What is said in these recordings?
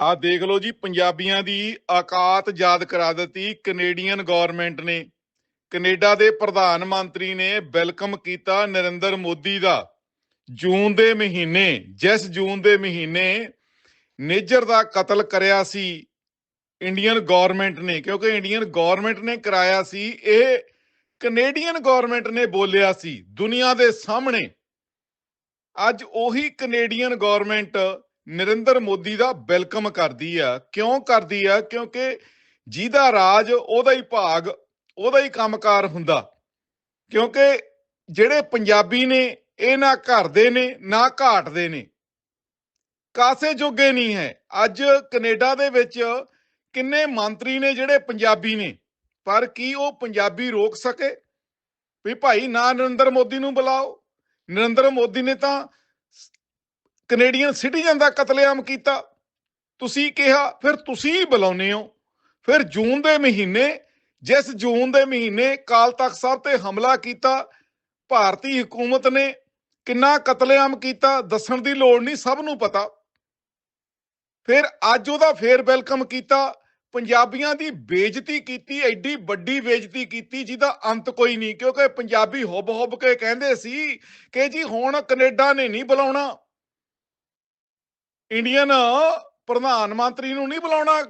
ਆ ਦੇਖ ਲਓ ਜੀ, ਪੰਜਾਬੀਆਂ ਦੀ ਔਕਾਤ ਯਾਦ ਕਰਾ ਦਿੱਤੀ ਕੈਨੇਡੀਅਨ ਗਵਰਨਮੈਂਟ ਨੇ। ਕੈਨੇਡਾ ਦੇ ਪ੍ਰਧਾਨ ਮੰਤਰੀ ਨੇ ਵੈਲਕਮ ਕੀਤਾ ਨਰਿੰਦਰ ਮੋਦੀ ਦਾ। ਜੂਨ ਦੇ ਮਹੀਨੇ, ਜਿਸ ਜੂਨ ਦੇ ਮਹੀਨੇ ਨੇਜਰ ਦਾ ਕਤਲ ਕਰਿਆ ਸੀ ਇੰਡੀਅਨ ਗਵਰਨਮੈਂਟ ਨੇ, ਕਿਉਂਕਿ ਇੰਡੀਅਨ ਗਵਰਨਮੈਂਟ ਨੇ ਕਰਾਇਆ ਸੀ, ਇਹ ਕੈਨੇਡੀਅਨ ਗਵਰਨਮੈਂਟ ਨੇ ਬੋਲਿਆ ਸੀ। ਦੁਨੀਆ ਦੇ ਸਾਹਮਣੇ ਅੱਜ ਉਹੀ ਕੈਨੇਡੀਅਨ ਗਵਰਨਮੈਂਟ ਨਰਿੰਦਰ ਮੋਦੀ ਦਾ ਵੈਲਕਮ ਕਰਦੀ ਆ। ਕਿਉਂ ਕਰਦੀ ਆ? ਕਿਉਂਕਿ ਜਿਹਦਾ ਰਾਜ, ਉਹਦਾ ਹੀ ਭਾਗ, ਉਹਦਾ ਹੀ ਕੰਮਕਾਰ ਹੁੰਦਾ। ਕਿਉਂਕਿ ਜਿਹੜੇ ਪੰਜਾਬੀ ਨੇ, ਇਹ ਨਾ ਘਰਦੇ ਨੇ, ਨਾ ਘਾਟਦੇ ਨੇ। ਕਾਸੇ ਜੋਗੇ ਨਹੀਂ ਹੈ। ਅੱਜ ਕੈਨੇਡਾ ਦੇ ਵਿੱਚ ਕਿੰਨੇ ਮੰਤਰੀ ਨੇ ਜਿਹੜੇ ਪੰਜਾਬੀ ਨੇ। ਪਰ ਕੀ ਉਹ ਪੰਜਾਬੀ ਰੋਕ ਸਕੇ? ਵੀ ਭਾਈ ਨਾ ਨਰਿੰਦਰ ਮੋਦੀ ਨੂੰ ਬੁਲਾਓ। ਨਰਿੰਦਰ ਮੋਦੀ ਨੇ ਤਾਂ ਕੈਨੇਡੀਅਨ ਸਿਟੀਜ਼ਨ ਦਾ ਕਤਲੇਆਮ ਕੀਤਾ। ਤੁਸੀਂ ਕਿਹਾ, ਫਿਰ ਤੁਸੀਂ ਬੁਲਾਉਨੇ ਹੋ। ਫਿਰ ਜੂਨ ਦੇ ਮਹੀਨੇ, ਜਿਸ ਜੂਨ ਦੇ ਮਹੀਨੇ ਕਾਲ ਤਖਤ ਸਾਹਿਬ ਤੇ ਹਮਲਾ ਕੀਤਾ, ਭਾਰਤੀ ਹਕੂਮਤ ਨੇ ਕਿੰਨਾ ਕਤਲੇਆਮ ਕੀਤਾ, ਦੱਸਣ ਦੀ ਲੋੜ ਨਹੀਂ, ਸਭ ਨੂੰ ਪਤਾ। ਫਿਰ ਅੱਜ ਉਹਦਾ ਫੇਰ ਵੈਲਕਮ ਕੀਤਾ। ਪੰਜਾਬੀਆਂ ਦੀ ਬੇਇੱਜ਼ਤੀ ਕੀਤੀ, ਐਡੀ ਵੱਡੀ ਬੇਇੱਜ਼ਤੀ ਕੀਤੀ, ਜਿਹਦਾ ਅੰਤ ਕੋਈ ਨਹੀਂ, ਕਿਉਂਕਿ ਪੰਜਾਬੀ ਹੁੱਬ ਹੁੱਬ ਕੇ ਕਹਿੰਦੇ ਸੀ ਕਿ ਜੀ ਹੁਣ ਕੈਨੇਡਾ ਨੇ ਨਹੀਂ ਬੁਲਾਉਣਾ। ਇੰਡੀਅਨ ਪ੍ਰਧਾਨ ਮੰਤਰੀ ਨੂੰ ਨਹੀਂ ਬੁਲਾਉਣਾ,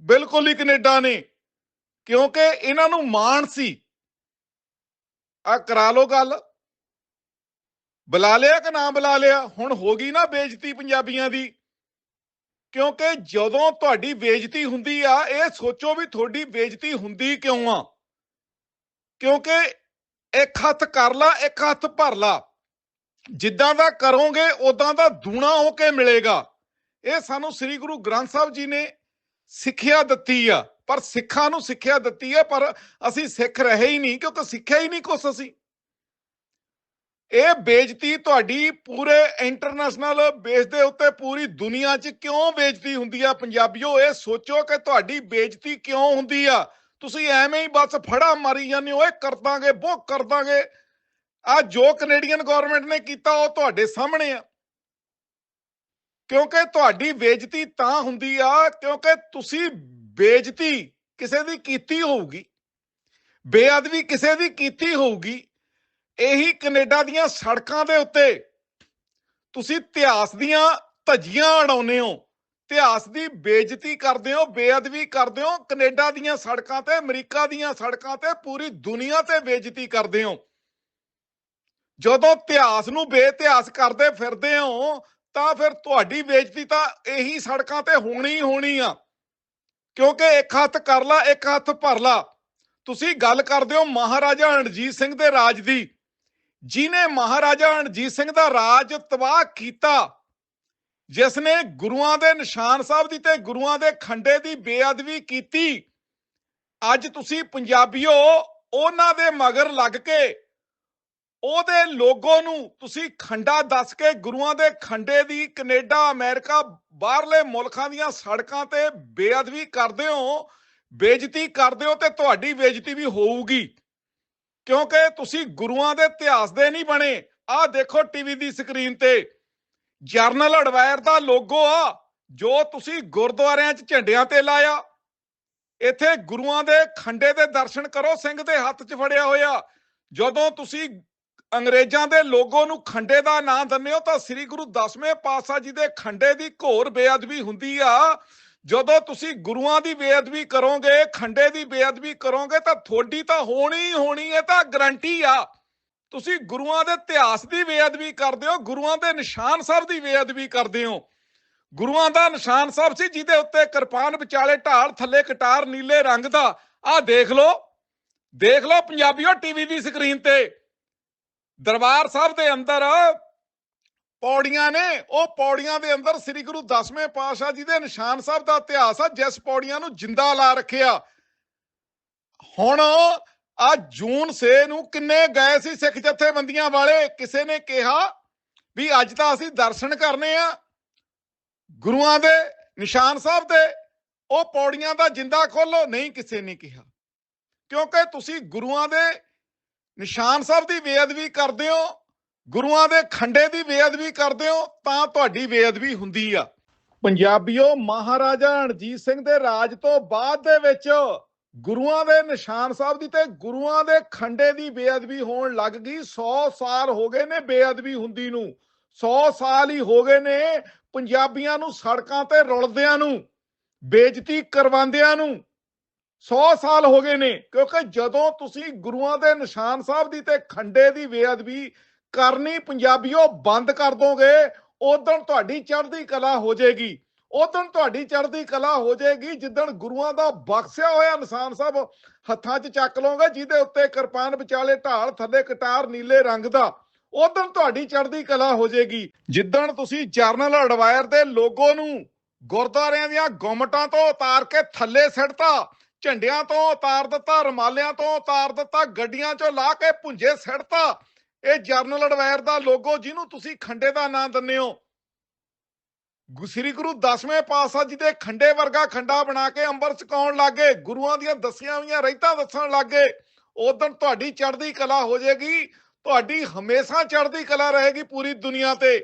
ਬਿਲਕੁਲ ਹੀ ਕੈਨੇਡਾ ਨੇ, ਕਿਉਂਕਿ ਇਹਨਾਂ ਨੂੰ ਮਾਣ ਸੀ। ਆ ਕਰਾ ਲੋ ਗੱਲ। ਬੁਲਾ ਲਿਆ ਕਿ ਨਾ ਬੁਲਾ ਲਿਆ? ਹੁਣ ਹੋ ਗਈ ਨਾ ਬੇਇੱਜ਼ਤੀ ਪੰਜਾਬੀਆਂ ਦੀ। ਕਿਉਂਕਿ ਜਦੋਂ ਤੁਹਾਡੀ ਬੇਇੱਜ਼ਤੀ ਹੁੰਦੀ ਆ, ਇਹ ਸੋਚੋ ਵੀ ਤੁਹਾਡੀ ਬੇਇੱਜ਼ਤੀ ਹੁੰਦੀ ਕਿਉਂ ਆ? ਕਿਉਂਕਿ ਇੱਕ ਹੱਥ ਕਰ ਲਾ, ਇੱਕ ਹੱਥ ਭਰ ਲਾ। ਜਿੱਦਾਂ ਦਾ ਕਰੋਗੇ ਉਦਾਂ ਦਾ ਦੂਣਾ ਹੋ ਕੇ ਮਿਲੇਗਾ। ਇਹ ਸਾਨੂੰ ਸ੍ਰੀ ਗੁਰੂ ਗ੍ਰੰਥ ਸਾਹਿਬ ਜੀ ਨੇ ਸਿੱਖਿਆ ਦਿੱਤੀ ਆ। ਪਰ ਸਿੱਖਾਂ ਨੂੰ ਸਿੱਖਿਆ ਦਿੱਤੀ ਹੈ ਪਰ ਅਸੀਂ ਸਿੱਖ ਰਹੇ ਹੀ ਨਹੀਂ, ਕਿਉਂਕਿ ਸਿੱਖਿਆ ਹੀ ਨਹੀਂ ਕੁਛ ਅਸੀਂ। ਇਹ ਬੇਇੱਜ਼ਤੀ ਤੁਹਾਡੀ ਪੂਰੇ ਇੰਟਰਨੈਸ਼ਨਲ ਬੇਸ ਦੇ ਉੱਤੇ ਪੂਰੀ ਦੁਨੀਆ 'ਚ ਕਿਉਂ ਬੇਇੱਜ਼ਤੀ ਹੁੰਦੀ ਆ? ਪੰਜਾਬੀਓ, ਇਹ ਸੋਚੋ ਕਿ ਤੁਹਾਡੀ ਬੇਇੱਜ਼ਤੀ ਕਿਉਂ ਹੁੰਦੀ ਆ? ਤੁਸੀਂ ਐਵੇਂ ਹੀ ਬਸ ਫੜਾ ਮਾਰੀ ਜਾਂਦੇ ਹੋ, ਇਹ ਕਰ ਦਾਂਗੇ ਉਹ ਕਰ ਦਾਂਗੇ। ਆ ਜੋ ਕੈਨੇਡੀਅਨ ਗਵਰਨਮੈਂਟ ਨੇ ਕੀਤਾ, ਉਹ ਤੁਹਾਡੇ ਸਾਹਮਣੇ ਆ। ਕਿਉਂਕਿ ਤੁਹਾਡੀ ਬੇਇੱਜ਼ਤੀ ਤਾਂ ਹੁੰਦੀ ਆ, ਕਿਉਂਕਿ ਤੁਸੀਂ ਬੇਇੱਜ਼ਤੀ ਕਿਸੇ ਦੀ ਕੀਤੀ ਹੋਊਗੀ, ਬੇਅਦਬੀ ਕਿਸੇ ਦੀ ਕੀਤੀ ਹੋਊਗੀ, ਇਹੀ ਕੈਨੇਡਾ ਦੀਆਂ ਸੜਕਾਂ ਦੇ ਉੱਤੇ ਤੁਸੀਂ ਇਤਿਹਾਸ ਦੀਆਂ ਧੱਜੀਆਂ ਉਡਾਉਂਦੇ ਹੋ, ਇਤਿਹਾਸ ਦੀ ਬੇਇੱਜ਼ਤੀ ਕਰਦੇ ਹੋ, ਬੇਅਦਬੀ ਕਰਦੇ ਹੋ ਕੈਨੇਡਾ ਦੀਆਂ ਸੜਕਾਂ ਤੇ, ਅਮਰੀਕਾ ਦੀਆਂ ਸੜਕਾਂ ਤੇ ਪੂਰੀ ਦੁਨੀਆ ਤੇ ਬੇਇੱਜ਼ਤੀ ਕਰਦੇ ਹੋ। ਜਦੋਂ ਇਤਿਹਾਸ ਨੂੰ ਬੇਇਤਿਹਾਸ ਕਰਦੇ ਫਿਰਦੇ ਹੋ, ਤਾਂ ਫਿਰ ਤੁਹਾਡੀ ਬੇਇੱਜ਼ਤੀ ਤਾਂ ਇਹੀ ਸੜਕਾਂ ਤੇ ਹੋਣੀ ਹੋਣੀ ਆ। ਕਿਉਂਕਿ ਇੱਕ ਹੱਥ ਕਰ ਲਾ, ਇੱਕ ਹੱਥ ਭਰ ਲਾ। ਤੁਸੀਂ ਗੱਲ ਕਰਦੇ ਹੋ ਮਹਾਰਾਜਾ ਰਣਜੀਤ ਸਿੰਘ ਦੇ ਰਾਜ ਦੀ। ਜਿਨੇ ਮਹਾਰਾਜਾ ਰਣਜੀਤ ਸਿੰਘ ਦਾ ਰਾਜ ਤਬਾਹ ਕੀਤਾ ਜਿਸ ਨੇ ਗੁਰੂਆਂ ਦੇ ਨਿਸ਼ਾਨ ਸਾਹਿਬ ਦੀ ਤੇ ਗੁਰੂਆਂ ਦੇ ਖੰਡੇ ਦੀ ਬੇਅਦਬੀ ਕੀਤੀ, ਅੱਜ ਤੁਸੀਂ ਪੰਜਾਬੀਓ ਉਹਨਾਂ ਦੇ ਮਗਰ ਲੱਗ ਕੇ ਉਹਦੇ ਲੋਗੋ ਨੂੰ ਤੁਸੀਂ ਖੰਡਾ ਦੱਸ ਕੇ ਗੁਰੂਆਂ ਦੇ ਖੰਡੇ ਦੀ ਕੈਨੇਡਾ, ਅਮਰੀਕਾ, ਬਾਹਰਲੇ ਮੁਲਕਾਂ ਦੀਆਂ ਸੜਕਾਂ ਤੇ ਬੇਅਦਬੀ ਕਰਦੇ ਹੋ, ਬੇਇੱਜ਼ਤੀ ਕਰਦੇ ਹੋ ਤੇ ਤੁਹਾਡੀ ਬੇਇੱਜ਼ਤੀ ਵੀ ਹੋਊਗੀ। ਕਿਉਂਕਿ ਤੁਸੀਂ ਗੁਰੂਆਂ ਦੇ ਇਤਿਹਾਸ ਦੇ ਨਹੀਂ ਬਣੇ। ਆਹ ਦੇਖੋ ਟੀਵੀ ਦੀ ਸਕਰੀਨ ਤੇ। ਜਰਨਲ ਅਡਵਾਇਰ ਦਾ ਲੋਗੋ ਆ, ਜੋ ਤੁਸੀਂ ਗੁਰਦੁਆਰਿਆਂ 'ਚ ਝੰਡਿਆਂ ਤੇ ਲਾਇਆ। ਇੱਥੇ ਗੁਰੂਆਂ ਦੇ ਖੰਡੇ ਦੇ ਦਰਸ਼ਨ ਕਰੋ, ਸਿੰਘ ਦੇ ਹੱਥ 'ਚ ਫੜਿਆ ਹੋਇਆ। ਜਦੋਂ ਤੁਸੀਂ ਅੰਗਰੇਜ਼ਾਂ ਦੇ ਲੋਗੋ ਨੂੰ ਖੰਡੇ ਦਾ ਨਾਂ ਦਿੰਦੇ ਹੋ ਤਾਂ ਸ੍ਰੀ ਗੁਰੂ ਦਸਵੇਂ ਪਾਤਸ਼ਾਹ ਜੀ ਦੇ ਖੰਡੇ ਦੀ ਘੋਰ ਬੇਅਦਬੀ ਹੁੰਦੀ ਆ। ਜਦੋਂ ਤੁਸੀਂ ਗੁਰੂਆਂ ਦੀ ਬੇਅਦਬੀ ਕਰੋਗੇ, ਖੰਡੇ ਦੀ ਬੇਅਦਬੀ ਕਰੋਗੇ ਤਾਂ ਤੁਹਾਡੀ ਤਾਂ ਹੋਣੀ ਹੋਣੀ ਹੈ ਤਾਂ ਗਰੰਟੀ ਆ। ਤੁਸੀਂ ਗੁਰੂਆਂ ਦੇ ਇਤਿਹਾਸ ਦੀ ਬੇਅਦਬੀ ਕਰਦੇ ਹੋ, ਗੁਰੂਆਂ ਦੇ ਨਿਸ਼ਾਨ ਸਾਹਿਬ ਦੀ ਬੇਅਦਬੀ ਕਰਦੇ ਹੋ। ਗੁਰੂਆਂ ਦਾ ਨਿਸ਼ਾਨ ਸਾਹਿਬ ਸੀ ਜਿਹਦੇ ਉੱਤੇ ਕਿਰਪਾਨ ਵਿਚਾਲੇ ਢਾਲ ਥੱਲੇ ਕਟਾਰ ਨੀਲੇ ਰੰਗ ਦਾ। ਆਹ ਦੇਖ ਲਓ ਦੇਖ ਲਓ ਪੰਜਾਬੀਓ ਟੀਵੀ ਦੀ ਸਕਰੀਨ ਤੇ। ਦਰਬਾਰ ਸਾਹਿਬ ਦੇ ਅੰਦਰ ਪੌੜੀਆਂ ਨੇ, ਉਹ ਪੌੜੀਆਂ ਦੇ ਅੰਦਰ ਸ੍ਰੀ ਗੁਰੂ ਦਸਵੇਂ ਪਾਤਸ਼ਾਹ ਜੀ ਦੇ ਨਿਸ਼ਾਨ ਸਾਹਿਬ ਦਾ ਇਤਿਹਾਸ ਆ, ਜਿਸ ਪੌੜੀਆਂ ਨੂੰ ਜਿੰਦਾ ਲਾ ਰੱਖਿਆ। ਹੁਣ ਆ ਜੂਨ ਸੇ ਨੂੰ ਕਿੰਨੇ ਗਏ ਸੀ ਸਿੱਖ ਜਥੇਬੰਦੀਆਂ ਵਾਲੇ? ਕਿਸੇ ਨੇ ਕਿਹਾ ਵੀ ਅੱਜ ਤਾਂ ਅਸੀਂ ਦਰਸ਼ਨ ਕਰਨੇ ਆ। ਗੁਰੂਆਂ ਦੇ ਨਿਸ਼ਾਨ ਸਾਹਿਬ ਦੇ, ਉਹ ਪੌੜੀਆਂ ਦਾ ਜਿੰਦਾ ਖੋਲੋ ਨਹੀਂ, ਕਿਸੇ ਨੇ ਕਿਹਾ। ਕਿਉਂਕਿ ਤੁਸੀਂ ਗੁਰੂਆਂ ਦੇ ਨਿਸ਼ਾਨ ਸਾਹਿਬ ਦੀ ਬੇਅਦਬੀ ਕਰਦੇ ਹੋ, ਗੁਰੂਆਂ ਦੇ ਖੰਡੇ ਦੀ ਬੇਅਦਬੀ ਕਰਦੇ ਹੋ, ਤਾਂ ਤੁਹਾਡੀ ਬੇਅਦਬੀ ਹੁੰਦੀ ਆ। ਪੰਜਾਬੀਓ, ਮਹਾਰਾਜਾ ਰਣਜੀਤ ਸਿੰਘ ਦੇ ਰਾਜ ਤੋਂ ਬਾਅਦ ਦੇ ਵਿੱਚ ਗੁਰੂਆਂ ਦੇ ਨਿਸ਼ਾਨ ਸਾਹਿਬ ਦੀ ਤੇ ਗੁਰੂਆਂ ਦੇ ਖੰਡੇ ਦੀ ਬੇਅਦਬੀ ਹੋਣ ਲੱਗ ਗਈ। 100 ਸਾਲ ਹੋ ਗਏ ਨੇ ਬੇਅਦਬੀ ਹੁੰਦੀ ਨੂੰ। 100 ਸਾਲ ਹੀ ਹੋ ਗਏ ਨੇ ਪੰਜਾਬੀਆਂ ਨੂੰ ਸੜਕਾਂ ਤੇ ਰੁਲਦਿਆਂ ਨੂੰ, ਬੇਇੱਜ਼ਤੀ ਕਰਵਾਉਂਦਿਆਂ ਨੂੰ। 100 ਸਾਲ ਹੋ ਗਏ ਨੇ, ਕਿਉਂਕਿ ਜਦੋਂ ਤੁਸੀਂ ਗੁਰੂਆਂ ਦੇ ਨਿਸ਼ਾਨ ਸਾਹਿਬ ਦੀ ਤੇ ਖੰਡੇ ਦੀ ਬੇਅਦਬੀ ਕਰਨੀ ਪੰਜਾਬੀਓ ਬੰਦ ਕਰ ਦੋਗੇ ਉਦੋਂ ਤੁਹਾਡੀ ਚੜ੍ਹਦੀ ਕਲਾ ਹੋ ਜਾਏਗੀ। ਉਦੋਂ ਤੁਹਾਡੀ ਚੜ੍ਹਦੀ ਕਲਾ ਹੋ ਜਾਏਗੀ ਜਿੱਦਣ ਗੁਰੂਆਂ ਦਾ ਬਖਸ਼ਿਆ ਹੋਇਆ ਨਿਸ਼ਾਨ ਸਾਹਿਬ ਹੱਥਾਂ 'ਚ ਚੱਕ ਲਓਗੇ, ਜਿਹਦੇ ਉੱਤੇ ਕਿਰਪਾਨ ਵਿਚਾਲੇ ਢਾਲ ਥੱਲੇ ਕਟਾਰ ਨੀਲੇ ਰੰਗ ਦਾ ਉਦੋਂ ਤੁਹਾਡੀ ਚੜ੍ਹਦੀ ਕਲਾ ਹੋ ਜਾਏਗੀ। ਜਿੱਦਣ ਤੁਸੀਂ ਜਰਨਲ ਅਡਵਾਇਰ ਦੇ ਲੋਗੋ ਨੂੰ ਗੁਰਦੁਆਰਿਆਂ ਦੀਆਂ ਗੁੰਮਟਾਂ ਤੋਂ ਉਤਾਰ ਕੇ ਥੱਲੇ ਸਿੱਟਤਾ ਝੰਡਿਆਂ ਤੋਂ ਉਤਾਰ ਦਿੱਤਾ, ਰਮਾਲਿਆਂ ਤੋਂ ਉਤਾਰ ਦਿੱਤਾ, ਗੱਡੀਆਂ 'ਚੋਂ ਲਾ ਕੇ ਪੁੰਜੇ ਸੜਤਾ ਇਹ ਜਰਨਲ ਅਡਵਾਇਰ ਦਾ ਲੋਗੋ, ਜਿਹਨੂੰ ਤੁਸੀਂ ਖੰਡੇ ਦਾ ਨਾਂ ਦਿੰਦੇ ਹੋ। ਸ੍ਰੀ ਗੁਰੂ ਦਸਵੇਂ ਪਾਤਸ਼ਾਹ ਜੀ ਦੇ ਖੰਡੇ ਵਰਗਾ ਖੰਡਾ ਬਣਾ ਕੇ ਅੰਬਰ ਛਕਾਉਣ ਲੱਗੇ। ਗੁਰੂਆਂ ਦੀਆਂ ਦਸੀਆਂ ਹੋਈਆਂ ਰਹਿਤਾਂ ਦੱਸਣ ਲੱਗੇ। ਉਦੋਂ ਤੁਹਾਡੀ ਚੜ੍ਹਦੀ ਕਲਾ ਹੋ ਜਾਏਗੀ। ਤੁਹਾਡੀ ਹਮੇਸ਼ਾ ਚੜ੍ਹਦੀ ਕਲਾ ਰਹੇਗੀ ਪੂਰੀ ਦੁਨੀਆ ਤੇ।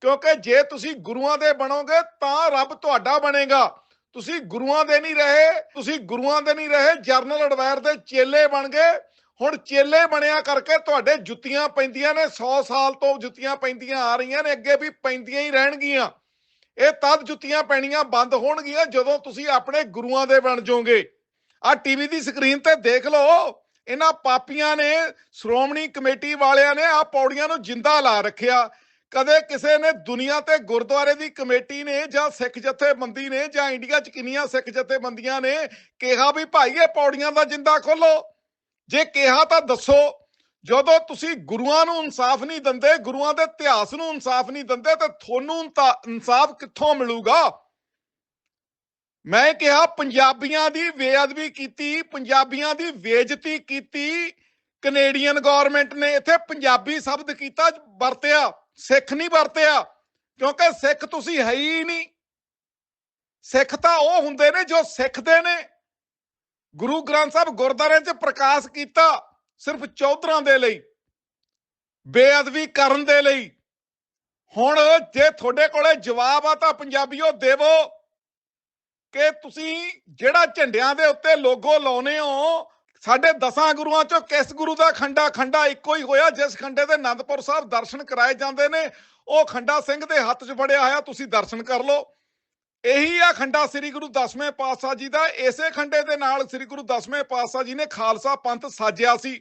ਕਿਉਂਕਿ ਜੇ ਤੁਸੀਂ ਗੁਰੂਆਂ ਦੇ ਬਣੋਗੇ, ਤਾਂ ਰੱਬ ਤੁਹਾਡਾ ਬਣੇਗਾ। ਤੁਸੀਂ ਗੁਰੂਆਂ ਦੇ ਨਹੀਂ ਰਹੇ, ਤੁਸੀਂ ਗੁਰੂਆਂ ਦੇ ਨਹੀਂ ਰਹੇ, ਜਰਨਲ ਅਡਵਾਇਰ ਦੇ ਚੇਲੇ ਬਣ ਗਏ। ਹੁਣ ਚੇਲੇ ਬਣਿਆ ਕਰਕੇ ਤੁਹਾਡੇ ਜੁੱਤੀਆਂ ਪੈਂਦੀਆਂ ਨੇ 100 ਸਾਲ ਤੋਂ ਜੁੱਤੀਆਂ ਪੈਂਦੀਆਂ ਆ ਰਹੀਆਂ ਨੇ, ਅੱਗੇ ਵੀ ਪੈਂਦੀਆਂ ਹੀ ਰਹਿਣਗੀਆਂ। ਇਹ ਤਦ ਜੁੱਤੀਆਂ ਪੈਣੀਆਂ ਬੰਦ ਹੋਣਗੀਆਂ ਜਦੋਂ ਤੁਸੀਂ ਆਪਣੇ ਗੁਰੂਆਂ ਦੇ ਬਣ ਜਾਓਗੇ। ਆ ਟੀਵੀ ਦੀ ਸਕਰੀਨ ਤੇ ਦੇਖ ਲਓ, ਇਹਨਾਂ ਪਾਪੀਆਂ ਨੇ, ਸ਼੍ਰੋਮਣੀ ਕਮੇਟੀ ਵਾਲਿਆਂ ਨੇ ਆ ਪੌੜੀਆਂ ਨੂੰ ਜਿੰਦਾ ਲਾ ਰੱਖਿਆ। ਕਦੇ ਕਿਸੇ ਨੇ ਦੁਨੀਆ ਤੇ ਗੁਰਦੁਆਰੇ ਦੀ ਕਮੇਟੀ ਨੇ ਜਾਂ ਸਿੱਖ ਜਥੇਬੰਦੀ ਨੇ ਜਾਂ ਇੰਡੀਆ 'ਚ ਕਿੰਨੀਆਂ ਸਿੱਖ ਜਥੇਬੰਦੀਆਂ ਨੇ ਕਿਹਾ ਵੀ ਭਾਈ ਇਹ ਪੌੜੀਆਂ ਦਾ ਜਿੰਦਾ ਖੋਲੋ। ਜੇ ਕਿਹਾ ਤਾਂ ਦੱਸੋ, ਜਦੋਂ ਤੁਸੀਂ ਗੁਰੂਆਂ ਨੂੰ ਇਨਸਾਫ ਨਹੀਂ ਦਿੰਦੇ, ਗੁਰੂਆਂ ਦੇ ਇਤਿਹਾਸ ਨੂੰ ਇਨਸਾਫ ਨਹੀਂ ਦਿੰਦੇ, ਤੇ ਤੁਹਾਨੂੰ ਇਨਸਾਫ ਕਿੱਥੋਂ ਮਿਲੂਗਾ? ਮੈਂ ਕਿਹਾ, ਪੰਜਾਬੀਆਂ ਦੀ ਬੇਅਦਬੀ ਕੀਤੀ, ਪੰਜਾਬੀਆਂ ਦੀ ਬੇਇੱਜ਼ਤੀ ਕੀਤੀ, ਕੈਨੇਡੀਅਨ ਗਵਰਨਮੈਂਟ ਨੇ ਇੱਥੇ ਪੰਜਾਬੀ ਸ਼ਬਦ ਕੀਤਾ, ਵਰਤਿਆ। ਸਿੱਖ ਨਹੀਂ ਵਰਤਿਆ, ਕਿਉਂਕਿ ਸਿੱਖ ਤੁਸੀਂ ਹੈ ਹੀ ਨਹੀਂ। ਸਿੱਖ ਤਾਂ ਉਹ ਹੁੰਦੇ ਨੇ ਜੋ ਸਿੱਖਦੇ ਨੇ। ਗੁਰੂ ਗ੍ਰੰਥ ਸਾਹਿਬ ਗੁਰਦਾਰਿਆਂ 'ਚ ਪ੍ਰਕਾਸ਼ ਕੀਤਾ ਸਿਰਫ ਚੌਧਰਾਂ ਦੇ ਲਈ, ਬੇਅਦਬੀ ਕਰਨ ਦੇ ਲਈ। ਹੁਣ ਜੇ ਤੁਹਾਡੇ ਕੋਲੇ ਜਵਾਬ ਆ ਤਾਂ ਪੰਜਾਬੀਓ ਦੇਵੋ ਕਿ ਤੁਸੀਂ ਜਿਹੜਾ ਝੰਡਿਆਂ ਦੇ ਉੱਤੇ ਲੋਗੋ ਲਾਉਨੇ ਹੋ ਸਾਡੇ ਦਸਾਂ ਗੁਰੂਆਂ ਚੋਂ ਕਿਸ ਗੁਰੂ ਦਾ ਖੰਡਾ ਖੰਡਾ ਇੱਕੋ ਹੀ ਹੋਇਆ, ਜਿਸ ਖੰਡੇ ਦੇ ਆਨੰਦਪੁਰ ਸਾਹਿਬ ਦਰਸ਼ਨ ਕਰਾਏ ਜਾਂਦੇ ਨੇ, ਉਹ ਖੰਡਾ ਸਿੰਘ ਦੇ ਹੱਥ 'ਚ ਫੜਿਆ ਹੋਇਆ, ਤੁਸੀਂ ਦਰਸ਼ਨ ਕਰ ਲਓ। ਇਹੀ ਆ ਖੰਡਾ ਸ੍ਰੀ ਗੁਰੂ ਦਸਵੇਂ ਪਾਤਸ਼ਾਹ ਜੀ ਦਾ, ਇਸੇ ਖੰਡੇ ਦੇ ਨਾਲ ਸ੍ਰੀ ਗੁਰੂ ਦਸਵੇਂ ਪਾਤਸ਼ਾਹ ਜੀ ਨੇ ਖਾਲਸਾ ਪੰਥ ਸਾਜਿਆ ਸੀ।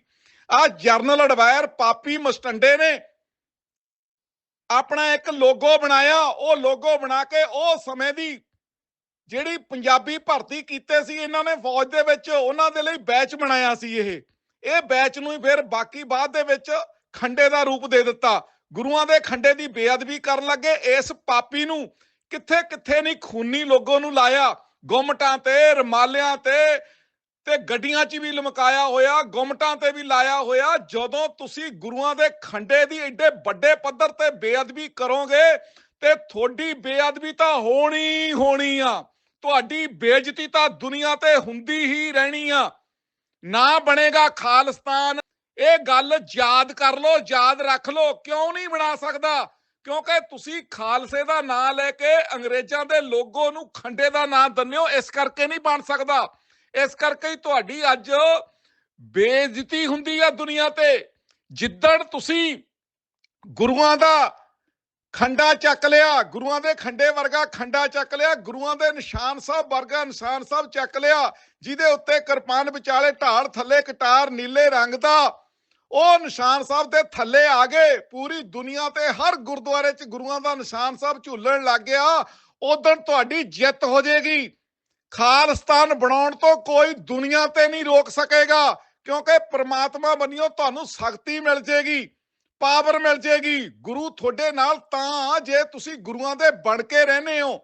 ਆ ਜਰਨਲ ਅਡਵਾਇਰ ਪਾਪੀ ਮਸਟੰਡੇ ਨੇ ਆਪਣਾ ਇੱਕ ਲੋਗੋ ਬਣਾਇਆ, ਉਹ ਲੋਗੋ ਬਣਾ ਕੇ ਉਹ ਸਮੇਂ ਦੀ ਜਿਹੜੀ ਪੰਜਾਬੀ ਭਰਤੀ ਕੀਤੇ ਸੀ, ਇਹਨਾਂ ਨੇ ਫੌਜ ਦੇ ਵਿੱਚ ਉਹਨਾਂ ਦੇ ਲਈ ਬੈਚ ਬਣਾਇਆ ਸੀ ਇਹ। ਇਹ ਬੈਚ ਨੂੰ ਹੀ ਫਿਰ ਬਾਕੀ ਬਾਅਦ ਦੇ ਵਿੱਚ ਖੰਡੇ ਦਾ ਰੂਪ ਦੇ ਦਿੱਤਾ। ਗੁਰੂਆਂ ਦੇ ਖੰਡੇ ਦੀ ਬੇਅਦਬੀ ਕਰਨ ਲੱਗੇ। ਇਸ ਪਾਪੀ ਨੂੰ ਕਿੱਥੇ ਕਿੱਥੇ ਨਹੀਂ ਖੂਨੀ ਲੋਗੋ ਨੂੰ ਲਾਇਆ। ਗੁੰਮਟਾਂ ਤੇ, ਰਮਾਲਿਆਂ ਤੇ ਤੇ ਗੱਡੀਆਂ 'ਚ ਵੀ ਲਮਕਾਇਆ ਹੋਇਆ, ਗੁੰਮਟਾਂ ਤੇ ਵੀ ਲਾਇਆ ਹੋਇਆ। ਜਦੋਂ ਤੁਸੀਂ ਗੁਰੂਆਂ ਦੇ ਖੰਡੇ ਦੀ ਐਡੇ ਵੱਡੇ ਪੱਧਰ ਤੇ ਬੇਅਦਬੀ ਕਰੋਗੇ, ਤੇ ਤੁਹਾਡੀ ਬੇਅਦਬੀ ਤਾਂ ਹੋਣੀ ਹੋਣੀ ਆ। ਤੁਹਾਡੀ ਬੇਇੱਜ਼ਤੀ ਤਾਂ ਦੁਨੀਆ ਤੇ ਹੁੰਦੀ ਹੀ ਰਹਿਣੀ ਆ। ਨਾ ਬਣੇਗਾ ਖਾਲਿਸਤਾਨ। ਇਹ ਗੱਲ ਯਾਦ ਕਰ ਲਓ, ਯਾਦ ਰੱਖ ਲਓ, ਕਿਉਂ ਨਹੀਂ ਬਣਾ ਸਕਦਾ? ਕਿਉਂਕਿ ਤੁਸੀਂ ਖਾਲਸੇ ਦਾ ਨਾਂ ਲੈ ਕੇ ਅੰਗਰੇਜ਼ਾਂ ਦੇ ਲੋਗੋ ਨੂੰ ਖੰਡੇ ਦਾ ਨਾਂ ਦਿੰਦੇ ਇਸ ਕਰਕੇ ਨਹੀਂ ਬਣ ਸਕਦਾ। ਇਸ ਕਰਕੇ ਹੀ ਤੁਹਾਡੀ ਅੱਜ ਬੇਇੱਜ਼ਤੀ ਹੁੰਦੀ ਆ ਦੁਨੀਆ ਤੇ। ਜਿੱਦਣ ਤੁਸੀਂ ਗੁਰੂਆਂ ਦਾ ਖੰਡਾ ਚੱਕ ਲਿਆ, ਗੁਰੂਆਂ ਦੇ ਖੰਡੇ ਵਰਗਾ ਖੰਡਾ ਚੱਕ ਲਿਆ, ਗੁਰੂਆਂ ਦੇ ਨਿਸ਼ਾਨ ਸਾਹਿਬ ਵਰਗਾ ਨਿਸ਼ਾਨ ਸਾਹਿਬ ਚੱਕ ਲਿਆ, ਜਿਹਦੇ ਉੱਤੇ ਕਿਰਪਾਨ ਵਿਚਾਲੇ ਢਾਲ ਥੱਲੇ ਕਟਾਰ ਨੀਲੇ ਰੰਗ ਦਾ, ਉਹ ਨਿਸ਼ਾਨ ਸਾਹਿਬ ਦੇ ਥੱਲੇ ਆ ਗਏ, ਪੂਰੀ ਦੁਨੀਆ ਤੇ ਹਰ ਗੁਰਦੁਆਰੇ 'ਚ ਗੁਰੂਆਂ ਦਾ ਨਿਸ਼ਾਨ ਸਾਹਿਬ ਝੂਲਣ ਲੱਗ ਗਿਆ ਉਦੋਂ ਤੁਹਾਡੀ ਜਿੱਤ ਹੋ ਜਾਏਗੀ। ਖਾਲਸਤਾਨ ਬਣਾਉਣ ਤੋਂ ਕੋਈ ਦੁਨੀਆ ਤੇ ਨਹੀਂ ਰੋਕ ਸਕੇਗਾ, ਕਿਉਂਕਿ ਪ੍ਰਮਾਤਮਾ ਬਣਿਓ ਤੁਹਾਨੂੰ ਸ਼ਕਤੀ ਮਿਲ ਜੇਗੀ ਪਾਵਰ ਮਿਲ ਜੇਗੀ। ਗੁਰੂ ਤੁਹਾਡੇ ਨਾਲ ਤਾਂ ਜੇ ਤੁਸੀਂ ਗੁਰੂਆਂ ਦੇ ਬਣ ਕੇ ਰਹਨੇ ਹੋ।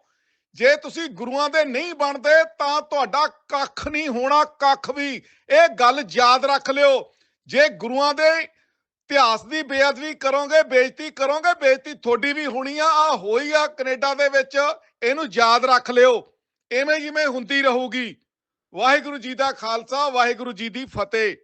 ਜੇ ਤੁਸੀਂ ਗੁਰੂਆਂ ਦੇ ਨਹੀਂ ਬਣਦੇ, ਤਾਂ ਤੁਹਾਡਾ ਕੱਖ ਨਹੀਂ ਹੋਣਾ, ਕੱਖ ਵੀ। ਇਹ ਗੱਲ ਯਾਦ ਰੱਖ ਲਿਓ। ਜੇ ਗੁਰੂਆਂ ਦੇ ਇਤਿਹਾਸ ਦੀ ਬੇਅਦਬੀ ਕਰੋਗੇ, ਬੇਇੱਜ਼ਤੀ ਕਰੋਗੇ, ਬੇਇੱਜ਼ਤੀ ਤੁਹਾਡੀ ਵੀ ਹੋਣੀ ਆ ਆ ਹੋਈ ਆ ਕੈਨੇਡਾ ਦੇ ਵਿੱਚ। ਇਹਨੂੰ ਯਾਦ ਰੱਖ ਲਿਓ। ਐਵੇਂ ਜਿਵੇਂ ਹੁੰਦੀ ਰਹੂਗੀ। ਵਾਹਿਗੁਰੂ ਜੀ ਦਾ ਖਾਲਸਾ, ਵਾਹਿਗੁਰੂ ਜੀ ਦੀ ਫਤਿਹ।